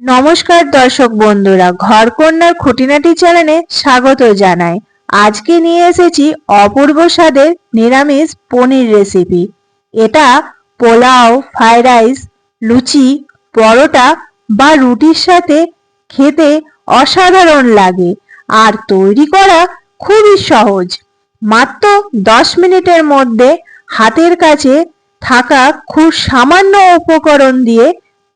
নমস্কার দর্শক বন্ধুরা, ঘরকন্যার খুঁটিনাটি চ্যানেলে স্বাগত জানাই। আজকে নিয়ে এসেছি অপূর্ব স্বাদের নিরামিষ পনির রেসিপি। এটা পোলাও, ফ্রাইড রাইস, লুচি, পরোটা বা রুটির সাথে খেতে অসাধারণ লাগে আর তৈরি করা খুবই সহজ। মাত্র দশ মিনিটের মধ্যে হাতের কাছে থাকা খুব সামান্য উপকরণ দিয়ে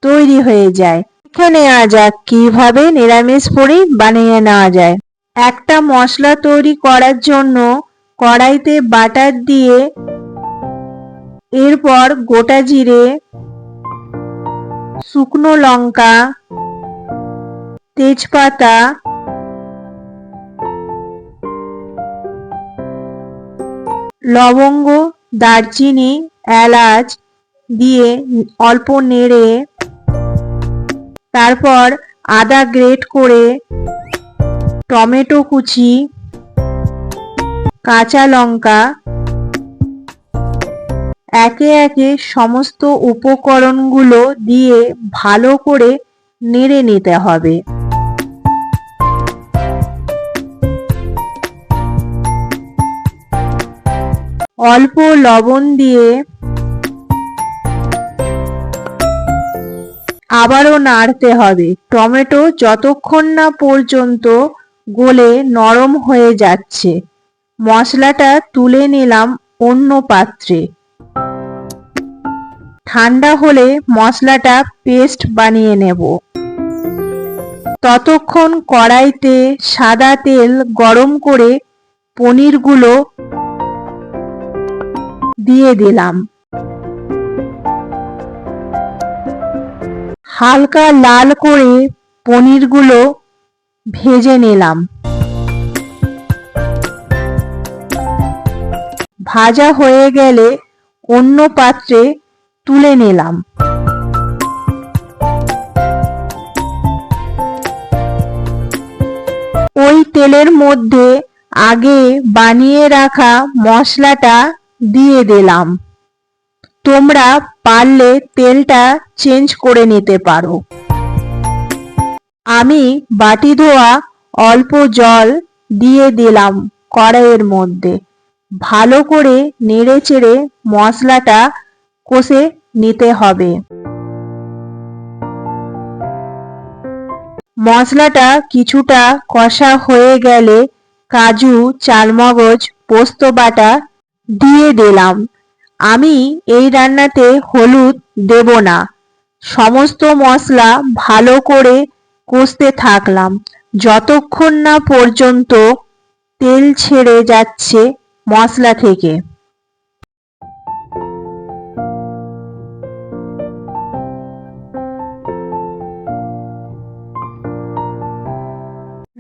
তৈরি হয়ে যায়। দেখে নেওয়া যাক, কীভাবে নিরামিষ পুরি বানিয়ে নেওয়া যায়। একটা মশলা তৈরি করার জন্য কড়াইতে বাটার দিয়ে এরপর গোটা জিরে, শুকনো লঙ্কা, তেজপাতা, লবঙ্গ, দারচিনি, এলাচ দিয়ে অল্প নেড়ে তারপর আদা গ্রেট করে টমেটো কুচি, কাঁচা লঙ্কা, একে একে সমস্ত উপকরণগুলো দিয়ে ভালো করে নেড়ে নিতে হবে। অল্প লবণ দিয়ে আবারও নাড়তে হবে। টমেটো যতক্ষণ না পর্যন্ত গলে নরম হয়ে যাচ্ছে, মশলাটা তুলে নিলাম অন্য পাত্রে। ঠান্ডা হলে মশলাটা পেস্ট বানিয়ে নেব। ততক্ষণ কড়াইতে সাদা তেল গরম করে পনিরগুলো দিয়ে দিলাম। হালকা লাল করে পনিরগুলো ভেজে নিলাম। ভাজা হয়ে গেলে অন্য পাত্রে তুলে নিলাম। ওই তেলের মধ্যে আগে বানিয়ে রাখা মশলাটা দিয়ে দিলাম। তোমরা পারলে তেলটা চেঞ্জ করে নিতে পারো। আমি বাটি ধোয়া অল্প জল দিয়ে দিলাম কড়াইয়ের মধ্যে। ভালো করে নেড়ে চেড়ে মশলাটা কষে নিতে হবে। মশলাটা কিছুটা কষা হয়ে গেলে কাজু চালমগজ পোস্ত বাটা দিয়ে দিলাম। আমি এই রান্নাতে হলুদ দেব না। সমস্ত মশলা ভালো করে কষতে থাকলাম। যতক্ষণ না পর্যন্ত তেল ছেড়ে যাচ্ছে মশলা থেকে।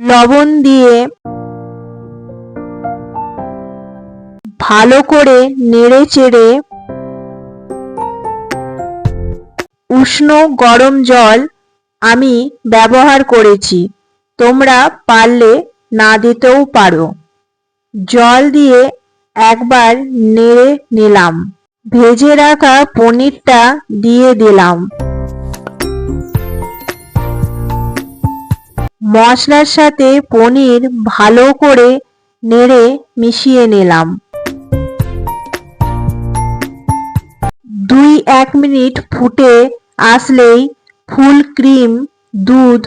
লবণ দিয়ে ভালো করে নেড়ে চেড়ে উষ্ণ গরম জল আমি ব্যবহার করেছি। তোমরা পারলে না দিতেও পারো। জল দিয়ে একবার নেড়ে নিলাম। ভেজে রাখা পনিরটা দিয়ে দিলাম। মশলার সাথে পনির ভালো করে নেড়ে মিশিয়ে নিলাম। দুই এক মিনিট ফুটে আসলেই ফুল ক্রিম, দুধ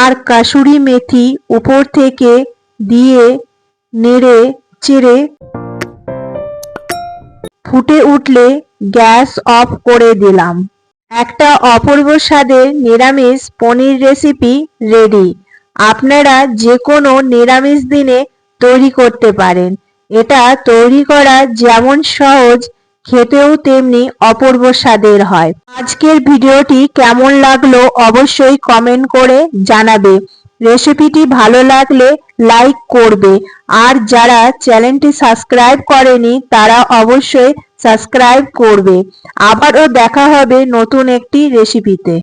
আর কাসুরি মেথি উপর থেকে দিয়ে নেড়ে চেড়ে ফুটে উঠলে গ্যাস অফ করে দিলাম। একটা অপূর্ব স্বাদের নিরামিষ পনির রেসিপি রেডি। আপনারা যে কোনো নিরামিষ দিনে তৈরি করতে পারেন। এটা তৈরি করা যেমন সহজ খেতেও তেমনি অপূর্ব স্বাদের হয়। আজকের ভিডিওটি কেমন লাগল অবশ্যই কমেন্ট করে জানাবে। রেসিপিটি ভালো লাগলে লাইক করবে। আর যারা চ্যানেলটি সাবস্ক্রাইব করেনি, তারা অবশ্যই সাবস্ক্রাইব করবে। আবারও দেখা হবে নতুন একটি রেসিপিতে